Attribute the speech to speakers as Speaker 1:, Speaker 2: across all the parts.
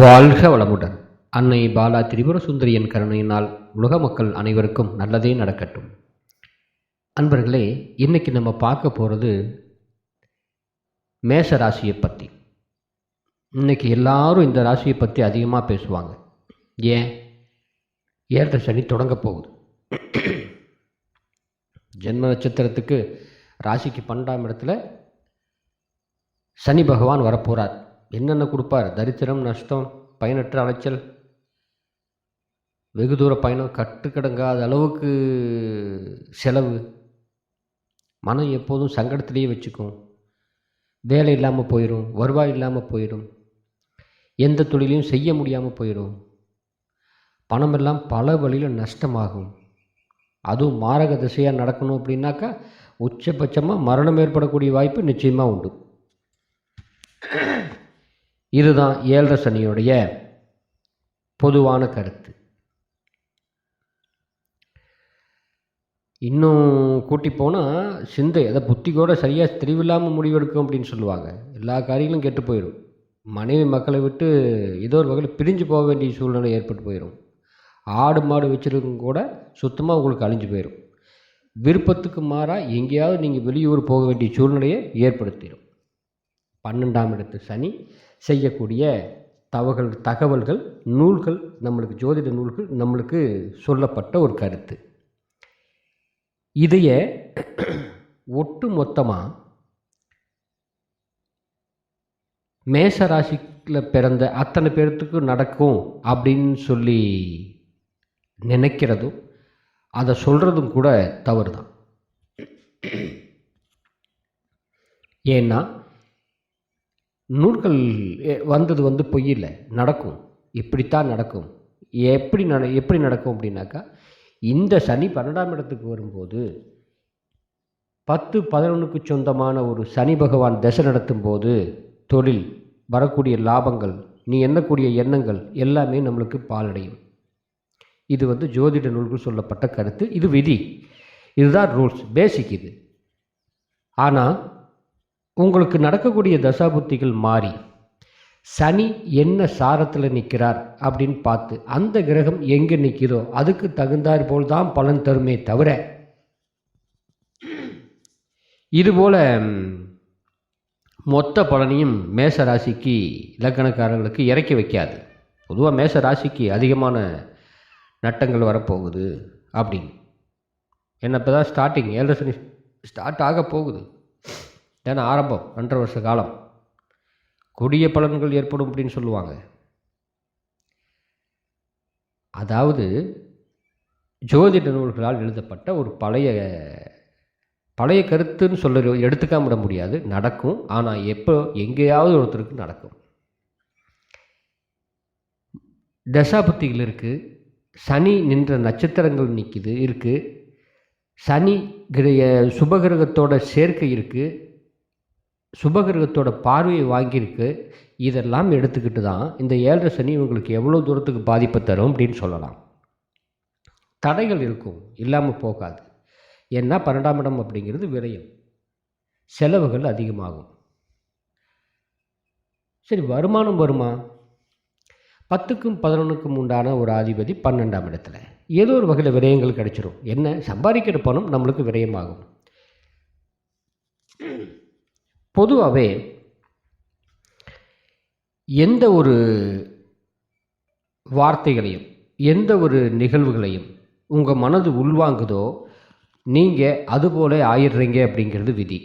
Speaker 1: வாழ்க வளமுடன். அன்னை பாலா திரிபுர சுந்தரியின் கருணையினால் உலக மக்கள் அனைவருக்கும் நல்லதே நடக்கட்டும். அன்பர்களே இன்னைக்கு நம்ம பார்க்க போகிறது மேச ராசியை பற்றி இன்னைக்கு எல்லாரும் இந்த ராசியை பற்றி அதிகமாக பேசுவாங்க. ஏன்? ஏற்ற சனி தொடங்க போகுது. ஜென்ம நட்சத்திரத்துக்கு ராசிக்கு பன்னெண்டாம் இடத்துல சனி பகவான் வரப்போகிறார் என்னென்ன கொடுப்பார்? தரித்திரம் நஷ்டம் பயனற்ற அலைச்சல் வெகு தூர பயணம் கட்டுக்கடங்காத அளவுக்கு செலவு மனம் எப்போதும் சங்கடத்திலேயே வச்சுக்கும். வேலை இல்லாமல் போயிடும் வருவாய் இல்லாமல் போயிடும் எந்த தொழிலையும் செய்ய முடியாமல் போயிடும். பணமெல்லாம் பல வழியில் நஷ்டமாகும். அதுவும் மாரக திசையாக நடக்கணும் அப்படின்னாக்கா உச்சபட்சமாக மரணம் ஏற்படக்கூடிய வாய்ப்பு நிச்சயமாக உண்டு. இதுதான் ஏழரை சனியுடைய பொதுவான கருத்து. இன்னும் கூட்டி போனால் சிந்தை அதை புத்தி கூட சரியாக தெளிவில்லாமல் முடிவெடுக்கும் அப்படின்னு சொல்லுவாங்க. எல்லா காரியங்களும் கெட்டு போயிடும் மனைவி மக்களை விட்டு ஏதோ ஒரு வகையில் பிரிஞ்சு போக வேண்டிய சூழ்நிலை ஏற்பட்டு போயிடும் ஆடு மாடு வச்சுருக்கும் கூட சுத்தமாக உங்களுக்கு அழிஞ்சு போயிடும் விருப்பத்துக்கு மாறாக எங்கேயாவது நீங்கள் வெளியூர் போக வேண்டிய சூழ்நிலையை ஏற்படுத்திடும் பன்னெண்டாம் இடத்து சனி செய்யக்கூடிய தவகள் தகவல்கள் நூல்கள் நம்மளுக்கு ஜோதிட நூல்கள் நம்மளுக்கு சொல்லப்பட்ட ஒரு கருத்து. இதைய ஒட்டு மொத்தமாக மேச ராசியில் பிறந்த அத்தனை பேர்த்துக்கு நடக்கும் அப்படின்னு சொல்லி நினைக்கிறதும் அதை சொல்கிறதும் கூட தவறு தான் ஏன்னா நூல்கள் வந்தது வந்து பொய் இல்லை நடக்கும். இப்படித்தான் நடக்கும். எப்படி நட எப்படி நடக்கும் அப்படின்னாக்கா இந்த சனி பன்னெண்டாம் இடத்துக்கு வரும்போது பத்து பதினொன்றுக்கு சொந்தமான ஒரு சனி பகவான் தசை நடத்தும் போது தொழில் வரக்கூடிய லாபங்கள் நீ எண்ணக்கூடிய எண்ணங்கள் எல்லாமே நம்மளுக்கு பாலடையும். இது வந்து ஜோதிட நூல்கள் சொல்லப்பட்ட கருத்து. இது விதி. இதுதான் ரூல்ஸ். பேசிக் இது. ஆனால் உங்களுக்கு நடக்கக்கூடிய தசாபுத்திகள் மாறி சனி என்ன சாரத்தில் நிற்கிறார் அப்படின்னு பார்த்து அந்த கிரகம் எங்கே நிற்கிறதோ அதுக்கு தகுந்தாற் போல் தான் பலன் தருமே தவிர இதுபோல் மொத்த பலனையும் மேச ராசிக்கு இலக்கணக்காரர்களுக்கு இறக்கி வைக்காது. பொதுவாக மேச ராசிக்கு அதிகமான நட்டங்கள் வரப்போகுது அப்படின்னு. என்ன இப்போ தான் ஸ்டார்டிங் ஏழரை சனி ஸ்டார்ட் ஆக போகுது. ஏன்னா ஆரம்பம்? ரெண்டரை வருஷ காலம். கொடிய பலன்கள் ஏற்படும் அப்படின்னு சொல்லுவாங்க. அதாவது ஜோதிட நூல்களால் எழுதப்பட்ட ஒரு பழைய பழைய கருத்துன்னு சொல்ல எடுத்துக்காம விட முடியாது. நடக்கும். ஆனால் எப்போ எங்கேயாவது ஒருத்தருக்கு நடக்கும். தசாபுத்திகள் இருக்குது சனி நின்ற நட்சத்திரங்கள் நிற்கிது இருக்குது சனி கிரக சுபகிரகத்தோட சேர்க்கை இருக்குது சுபகிரகத்தோட பார்வையை வாங்கியிருக்கு. இதெல்லாம் எடுத்துக்கிட்டு தான் இந்த ஏழரை சனி உங்களுக்கு எவ்வளோ தூரத்துக்கு பாதிப்பை தரும் அப்படின்னு சொல்லலாம். தடைகள் இருக்கும். இல்லாமல் போகாது. ஏன்னா பன்னெண்டாம் இடம் அப்படிங்கிறது விரயம். செலவுகள் அதிகமாகும். சரி வருமானம் வருமா? பத்துக்கும் பதினொன்றுக்கும் உண்டான ஒரு அதிபதி பன்னெண்டாம் இடத்துல. ஏதோ ஒரு வகையில் விரயங்கள் கிடைச்சிரும். என்ன? சம்பாதிக்கிற பணம் நம்மளுக்கு விரயமாகும். பொதுவாகவே எந்த ஒரு வார்த்தைகளையும் எந்த ஒரு நிகழ்வுகளையும் உங்கள் மனது உள்வாங்குதோ நீங்கள் அதுபோல ஆயிடுறீங்க அப்படிங்கிறது விதி.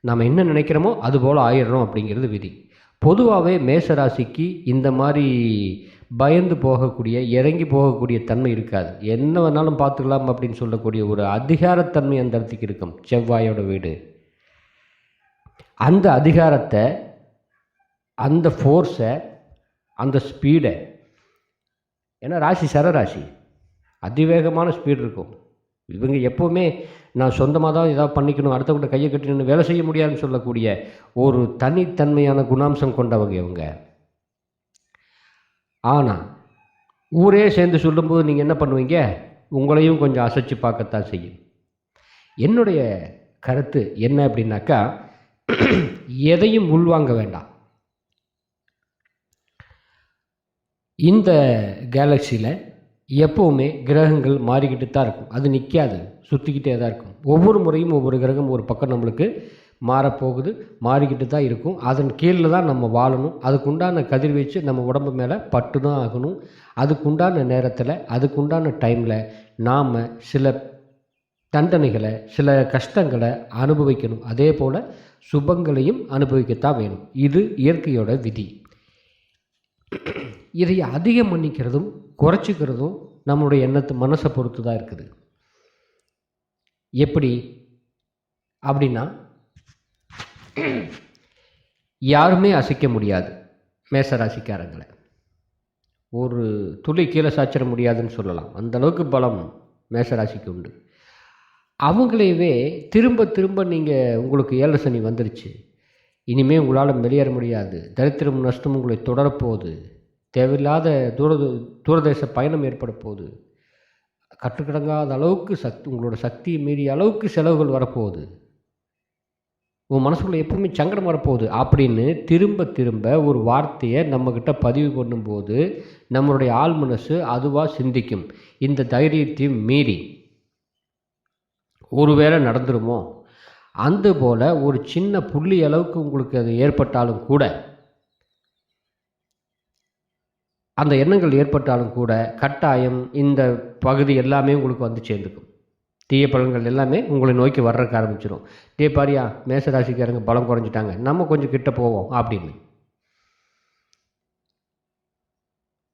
Speaker 1: நம்ம என்ன நினைக்கிறோமோ அதுபோல் ஆயிடுறோம் அப்படிங்கிறது விதி. பொதுவாகவே மேசராசிக்கு இந்த மாதிரி பயந்து போகக்கூடிய இறங்கி போகக்கூடிய தன்மை இருக்காது. என்ன வேணாலும் பார்த்துக்கலாம் அப்படின்னு சொல்லக்கூடிய ஒரு அதிகாரத்தன்மை அந்த இடத்துக்கு இருக்கும். செவ்வாயோட வீடு. அந்த அதிகாரத்தை அந்த ஃபோர்ஸை அந்த ஸ்பீடை ஏன்னா ராசி சரராசி. அதிவேகமான ஸ்பீடு இருக்கும். இவங்க எப்போவுமே நான் சொந்தமாக தான் ஏதாவது பண்ணிக்கணும் அடுத்தவங்க கையை கட்டி நின்று வேலை செய்ய முடியாதுன்னு சொல்லக்கூடிய ஒரு தனித்தன்மையான குணாம்சம் கொண்டவங்க இவங்க. ஆனால் ஊரே சேர்ந்து சொல்லும்போது நீங்கள் என்ன பண்ணுவீங்க? உங்களையும் கொஞ்சம் அசைச்சு பார்க்கத்தான் செய்யும். என்னுடைய கருத்து என்ன அப்படின்னாக்கா எதையும் உள்வாங்க வேண்டாம். இந்த கேலக்சியில் எப்போவுமே கிரகங்கள் மாறிக்கிட்டு தான் இருக்கும். அது நிற்காது சுற்றிக்கிட்டே தான் இருக்கும். ஒவ்வொரு முறையும் ஒவ்வொரு கிரகம் ஒரு பக்கம் நம்மளுக்கு மாறப்போகுது மாறிக்கிட்டு தான் இருக்கும். அதன் கீழே தான் நம்ம வாழணும். அதுக்குண்டான கதிர்வீச்சு நம்ம உடம்பு மேலே பட்டு தான் ஆகணும். அதுக்குண்டான நேரத்தில் அதுக்குண்டான டைமில் நாம் சில தண்டனைகளை சில கஷ்டங்களை அனுபவிக்கணும். அதே போல் சுபங்களையும் அனுபவிக்கத்தான் வேணும். இது இயற்கையோட விதி. இதை அதிகம் பண்ணிக்கிறதும் குறைச்சிக்கிறதும் நம்மளுடைய எண்ணத்து மனசை பொறுத்து தான் இருக்குது. எப்படி? அப்படின்னா யாருமே அசைக்க முடியாது மேசராசிக்காரங்களை. ஒரு துளி கீழே சாச்சிட முடியாதுன்னு சொல்லலாம். அந்தளவுக்கு பலம் மேசராசிக்கு உண்டு. அவங்களையவே திரும்ப திரும்ப நீங்கள் உங்களுக்கு ஏழு சனி வந்துருச்சு. இனிமேல் உங்களால் வெளியேற முடியாது. தரித்திரம் நஷ்டம் உங்களை தொடரப்போகுது. தேவையில்லாத தூர தூரதேச பயணம் ஏற்பட போகுது. கட்டுக்கடங்காத அளவுக்கு சக்தி உங்களோட சக்தியை மீறிய அளவுக்கு செலவுகள் வரப்போகுது. உன் மனசுக்குள்ளே எப்பவுமே சங்கடம் வரப்போகுது. அப்படின்னு திரும்ப திரும்ப ஒரு வார்த்தையை நம்மக்கிட்ட பதிவு பண்ணும்போது நம்மளுடைய ஆள் மனசு அதுவாக சிந்திக்கும். இந்த தைரியத்தையும் மீறி. ஒருவேளை நடந்துருமோ? அந்த போல் ஒரு சின்ன புள்ளி அளவுக்கு உங்களுக்கு அது ஏற்பட்டாலும் கூட அந்த எண்ணங்கள் ஏற்பட்டாலும் கூட கட்டாயம் இந்த பகுதி எல்லாமே உங்களுக்கு வந்து சேர்ந்துக்கும். தீய பலன்கள் எல்லாமே உங்களை நோக்கி வர்றதுக்கு ஆரம்பிச்சிடும் டே பாரியா மேசராசிக்காரங்க பலம் குறைஞ்சிட்டாங்க. நம்ம கொஞ்சம் கிட்ட போவோம் அப்படின்னு.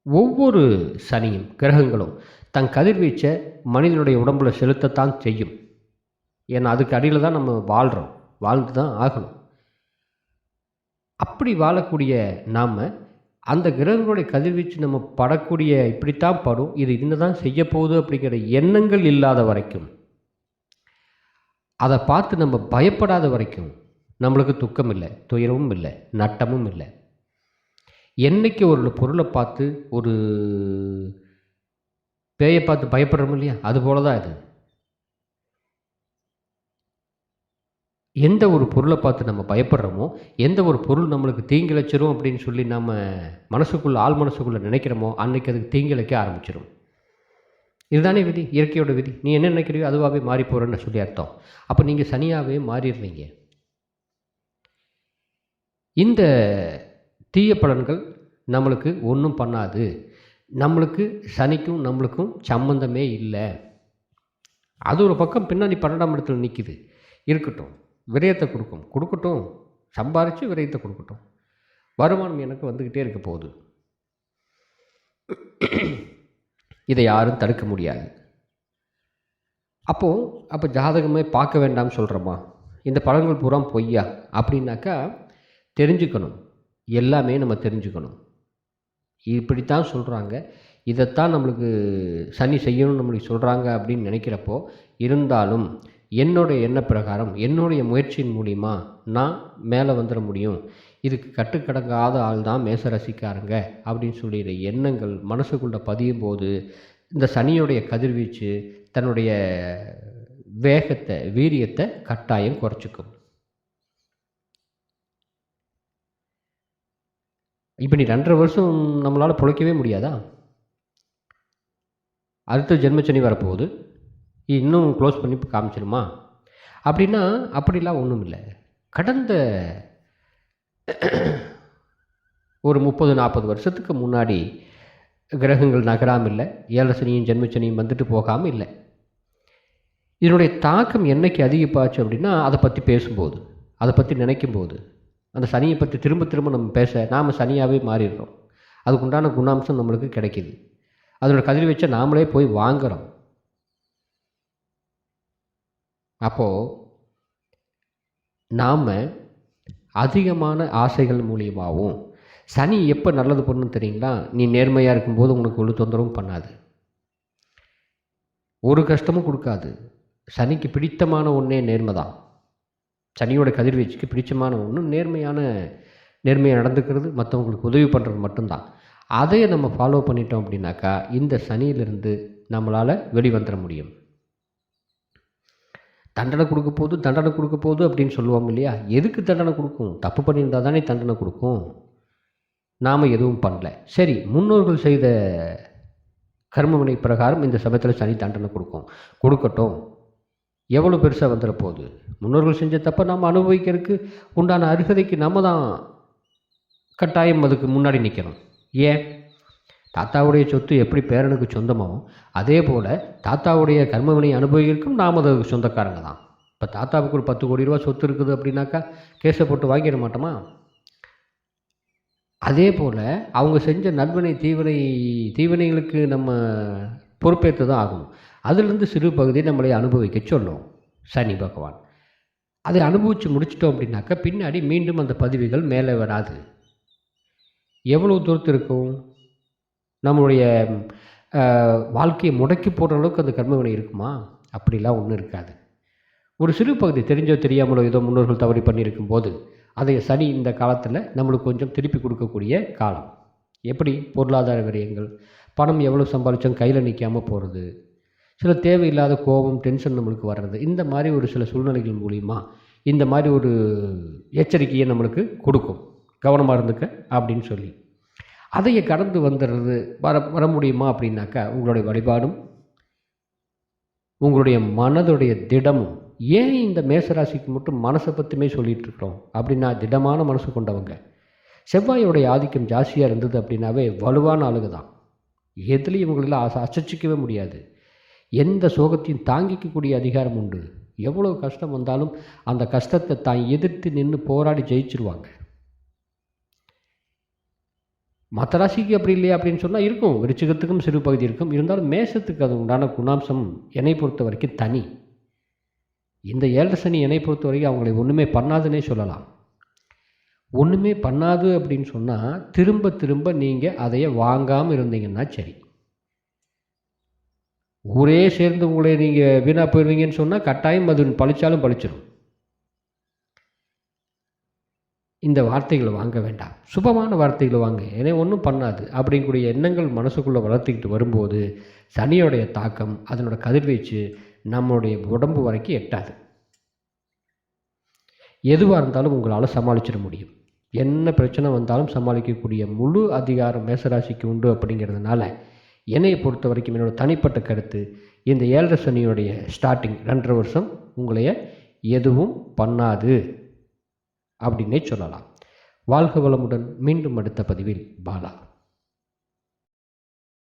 Speaker 1: ஒவ்வொரு சனியும் கிரகங்களும் தன் கதிர்வீச்சை மனிதனுடைய உடம்புல செலுத்தத்தான் செய்யும். ஏன்னா அதுக்கு அடியில் தான் நம்ம வாழ்கிறோம் வாழ்ந்து தான் ஆகணும். அப்படி வாழக்கூடிய நாம் அந்த கிரகங்களுடைய கதிர்வீச்சு நம்ம படக்கூடிய இப்படித்தான் படும். இது இன்னும் தான் செய்ய போகுது அப்படிங்கிற எண்ணங்கள் இல்லாத வரைக்கும் அதை பார்த்து நம்ம பயப்படாத வரைக்கும் நம்மளுக்கு துக்கம் இல்லை துயரமும் இல்லை நட்டமும் இல்லை. என்னைக்கு ஒரு பொருளை பார்த்து ஒரு பேயை பார்த்து பயப்படுறோம் இல்லையா? அது போல தான் இது. எந்த ஒரு பொருளை பார்த்து நம்ம பயப்படுறோமோ எந்த ஒரு பொருள் நம்மளுக்கு தீங்கிழைச்சிரும் அப்படின்னு சொல்லி நம்ம மனசுக்குள்ளே ஆள் மனசுக்குள்ளே நினைக்கிறோமோ அன்னைக்கு அதுக்கு தீங்கிழைக்க ஆரம்பிச்சிடும் இதுதானே விதி? இயற்கையோட விதி. நீ என்ன நினைக்கிறியோ அதுவாகவே மாறி போகிறேன்னு சொல்லி அர்த்தம். அப்போ நீங்கள் சனியாகவே மாறிடுறீங்க. இந்த தீய பலன்கள் நம்மளுக்கு ஒன்றும் பண்ணாது. நம்மளுக்கு சனிக்கும் நம்மளுக்கும் சம்மந்தமே இல்லை. அது ஒரு பக்கம் பின்னாடி பன்னெண்டாம் இடத்துல நிற்கிது இருக்கட்டும். விரயத்தை கொடுக்கும். கொடுக்கட்டும். சம்பாரித்து விரயத்தை கொடுக்கட்டும். வருமானம் எனக்கு வந்துக்கிட்டே இருக்க போகுது. இதை யாரும் தடுக்க முடியாது. அப்போது அப்போ ஜாதகமே பார்க்க வேண்டாம்னு சொல்கிறோமா இந்த பழங்கள் பூரா பொய்யா? அப்படின்னாக்கா தெரிஞ்சுக்கணும். எல்லாமே நம்ம தெரிஞ்சுக்கணும். இப்படித்தான் சொல்கிறாங்க இதைத்தான் நம்மளுக்கு சனி செய்யணும்னு நம்மளுக்கு சொல்கிறாங்க அப்படின்னு நினைக்கிறப்போ இருந்தாலும் என்னுடைய எண்ண பிரகாரம் என்னுடைய முயற்சியின் மூலிமா நான் மேலே வந்துட முடியும். இதுக்கு கட்டுக்கடங்காத ஆள் தான் மேசரசிக்காரங்க அப்படின்னு சொல்லிடுற எண்ணங்கள் மனசுக்குள்ளே பதியும் போது இந்த சனியுடைய கதிர்வீச்சு தன்னுடைய வேகத்தை வீரியத்தை கட்டாயம் குறைச்சிக்கும். இப்போ நீ ரெண்டரை வருஷம் நம்மளால் பிழைக்கவே முடியாதா? அடுத்த ஜென்மச்சனி வரப்போகுது. இன்னும் க்ளோஸ் பண்ணி காமிச்சிருமா? அப்படின்னா அப்படிலாம் ஒன்றும் இல்லை. கடந்த ஒரு முப்பது நாற்பது வருஷத்துக்கு முன்னாடி கிரகங்கள் நகராமல் இல்லை ஏழசனியும் ஜென்மச்சனியும் வந்துட்டு போகாமல் இல்லை. இதனுடைய தாக்கம் என்னைக்கு அதிகப்பாச்சு அப்படின்னா அதை பற்றி பேசும்போது அதை பற்றி நினைக்கும்போது அந்த சனியை பற்றி திரும்ப திரும்ப நம்ம பேச நாம் சனியாகவே மாறிடுறோம். அதுக்குண்டான குணாம்சம் நம்மளுக்கு கிடைக்கிது. அதனோட கதிர் வச்ச நாமளே போய் வாங்குகிறோம் அப்போது நாம் அதிகமான ஆசைகள் மூலியமாகவும் சனி எப்போ நல்லது பண்ணும் தெரியுங்களா? நீ நேர்மையாக இருக்கும்போது உனக்கு ஒரு தொந்தரவும் பண்ணாது. ஒரு கஷ்டமும் கொடுக்காது. சனிக்கு பிடித்தமான ஒன்றே நேர்மை தான். சனியோட கதிர்வீச்சுக்கு பிடிச்சமான ஒன்று நேர்மையான நேர்மையாக நடந்துக்கிறது மற்றவங்களுக்கு உதவி பண்ணுறது மட்டும்தான். அதையே நம்ம ஃபாலோ பண்ணிட்டோம் அப்படின்னாக்கா இந்த சனியிலிருந்து நம்மளால் வெளிவந்துட முடியும். தண்டனை கொடுக்க போது தண்டனை கொடுக்க போது அப்படின்னு சொல்லுவாங்க இல்லையா? எதுக்கு தண்டனை கொடுக்கும்? தப்பு பண்ணியிருந்தால் தானே தண்டனை கொடுக்கும். நாம் எதுவும் பண்ணல. சரி முன்னோர்கள் செய்த கர்மவினை பிரகாரம் இந்த சமயத்தில் சனி தண்டனை கொடுக்கும். கொடுக்கட்டும். எவ்வளோ பெருசாக வந்துட போகுது? முன்னோர்கள் செஞ்ச தப்பை நாம் அனுபவிக்கிறதுக்கு உண்டான அருகதைக்கு நம்ம தான் கட்டாயம் அதுக்கு முன்னாடி நிற்கணும் ஏன்? தாத்தாவுடைய சொத்து எப்படி பேரனுக்கு சொந்தமோ அதே போல் தாத்தாவுடைய கர்மவினை அனுபவிக்கும் நாம் அதற்கு சொந்தக்காரங்க தான். இப்போ தாத்தாவுக்கு ஒரு பத்து கோடி ரூபா சொத்து இருக்குது அப்படின்னாக்கா கேஸை போட்டு வாங்கிட மாட்டோமா? அதே போல் அவங்க செஞ்ச நல்வினை தீவினை தீவினைகளுக்கு நம்ம பொறுப்பேற்று தான் ஆகணும். அதுலேருந்து சிறு பகுதியை நம்மளை அனுபவிக்க சொல்லும் சனி பகவான். அதை அனுபவித்து முடிச்சிட்டோம் அப்படின்னாக்கா பின்னாடி மீண்டும் அந்த பதவிகள் மேலே வராது. எவ்வளோ தூரத்து இருக்கும்? நம்மளுடைய வாழ்க்கையை முடக்கி போடுற அளவுக்கு அந்த கர்மவினை இருக்குமா? அப்படிலாம் ஒன்றும் இருக்காது. ஒரு சிறு பகுதி தெரிஞ்சோ தெரியாமலோ ஏதோ முன்னோர்கள் தவறி பண்ணியிருக்கும் போது அதை சனி இந்த காலத்தில் நம்மளுக்கு கொஞ்சம் திருப்பி கொடுக்கக்கூடிய காலம். எப்படி? பொருளாதார விரயங்கள் பணம் எவ்வளோ சம்பாதிச்சோம் கையில் நிற்காமல் போகிறது சில தேவையில்லாத கோபம் டென்ஷன் நம்மளுக்கு வர்றது இந்த மாதிரி ஒரு சில சூழ்நிலைகள் மூலிமா இந்த மாதிரி ஒரு எச்சரிக்கையை நம்மளுக்கு கொடுக்கும். கவனமாக இருந்துக்க அப்படின்னு சொல்லி. அதையே கடந்து வந்துடுறது வர வர முடியுமா அப்படின்னாக்கா உங்களுடைய வழிபாடும் உங்களுடைய மனதுடைய திடமும். ஏன் இந்த மேசராசிக்கு மட்டும் மனசை பற்றியுமே சொல்லிகிட்டு இருக்கிறோம்? அப்படின்னா திடமான மனசு கொண்டவங்க. செவ்வாயோடைய ஆதிக்கம் ஜாஸ்தியாக இருந்தது அப்படின்னாவே வலுவான ஆளுங்க தான். எதுலேயும் இவங்களெல்லாம் அச அசச்சிக்கவே முடியாது. எந்த சோகத்தையும் தாங்கிக்கக்கூடிய அதிகாரம் உண்டு. எவ்வளோ கஷ்டம் வந்தாலும் அந்த கஷ்டத்தை தான் எதிர்த்து நின்று போராடி ஜெயிச்சிருவாங்க. மற்ற ராசிக்கு அப்படி இல்லையா அப்படின்னு சொன்னால் இருக்கும். விருச்சிகத்துக்கும் சிறு பகுதி இருக்கும். இருந்தாலும் மேசத்துக்கு அது உண்டான குணாம்சம் என்னை பொறுத்த வரைக்கும் தனி. இந்த ஏழரை சனி என்னை பொறுத்த வரைக்கும் அவங்களை ஒன்றுமே பண்ணாதுன்னே சொல்லலாம். ஒன்றுமே பண்ணாது அப்படின்னு சொன்னால் திரும்ப திரும்ப நீங்கள் அதையே வாங்காமல் இருந்தீங்கன்னா சரி. ஊரே சேர்ந்து உங்களை நீங்கள் வீணாக போயிடுவீங்கன்னு சொன்னால் கட்டாயம் அது பழிச்சாலும் பழிச்சிடும் இந்த வார்த்தைகளை வாங்க வேண்டாம். சுபமான வார்த்தைகளை வாங்க. ஏன்னா ஒன்றும் பண்ணாது. அப்படிங்கக்கூடிய எண்ணங்கள் மனசுக்குள்ளே வளர்த்துக்கிட்டு வரும்போது சனியோடைய தாக்கம் அதனோட கதிர்வீச்சு நம்மளுடைய உடம்பு வரைக்கும் எட்டாது. எதுவாக இருந்தாலும் உங்களால் சமாளிச்சிட முடியும். என்ன பிரச்சனை வந்தாலும் சமாளிக்கக்கூடிய முழு அதிகாரம் மேசராசிக்கு உண்டு அப்படிங்கிறதுனால என்னையை பொறுத்த வரைக்கும் என்னோட தனிப்பட்ட கருத்து இந்த ஏழரை சனியோடைய ஸ்டார்டிங் ரெண்டரை வருஷம் உங்களைய எதுவும் பண்ணாது. அப்படின்னே சொல்லலாம். வாழ்க வளமுடன் மீண்டும் அடுத்த பதிவில் பாலா.